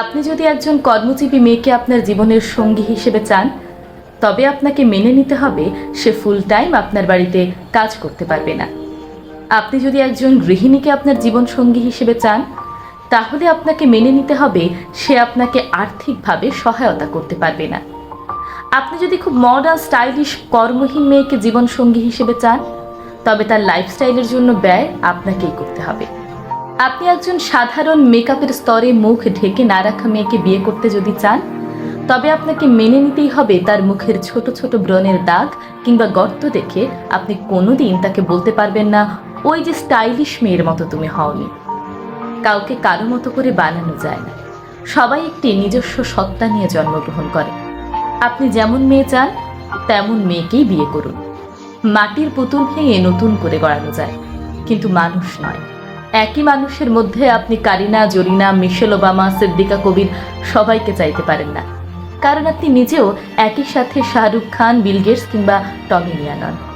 আপনি যদি একজন কর্মজীবী মেয়েকে আপনার জীবনের সঙ্গী হিসেবে চান, তবে আপনাকে মেনে নিতে হবে সে ফুল টাইম আপনার বাড়িতে কাজ করতে পারবে না। আপনি যদি একজন গৃহিণীকে আপনার জীবন সঙ্গী হিসেবে চান, তাহলে আপনাকে মেনে নিতে হবে সে আপনাকে আর্থিকভাবে সহায়তা করতে পারবে না। আপনি যদি খুব মডার্ন স্টাইলিশ কর্মহীন মেয়েকে জীবন সঙ্গী হিসেবে চান, তবে তার লাইফস্টাইলের জন্য ব্যয় আপনাকেই করতে হবে। আপনি একজন সাধারণ মেকআপের স্তরে মুখ ঢেকে না রাখা মেয়েকে বিয়ে করতে যদি চান, তবে আপনাকে মেনে নিতেই হবে তার মুখের ছোট ছোট ব্রণের দাগ কিংবা গর্ত দেখে আপনি কোনোদিন তাকে বলতে পারবেন না, ওই যে স্টাইলিশ মেয়ের মতো তুমি হওনি। কাউকে কারও মতো করে বানানো যায় না। সবাই একটি নিজস্ব সত্তা নিয়ে জন্মগ্রহণ করে। আপনি যেমন মেয়ে চান, তেমন মেয়েকেই বিয়ে করুন। মাটির পুতুল ভেঙে নতুন করে গড়ানো যায়, কিন্তু মানুষ নয়। একই মানুষের মধ্যে আপনি কারিনা, জরিনা, মিশেল ওবামা, সিদ্দিকা কবির সবাইকে চাইতে পারেন না। কারণ আপনি নিজেও একই সাথে শাহরুখ খান, বিল গেটস কিংবা টমি মিয়া নন।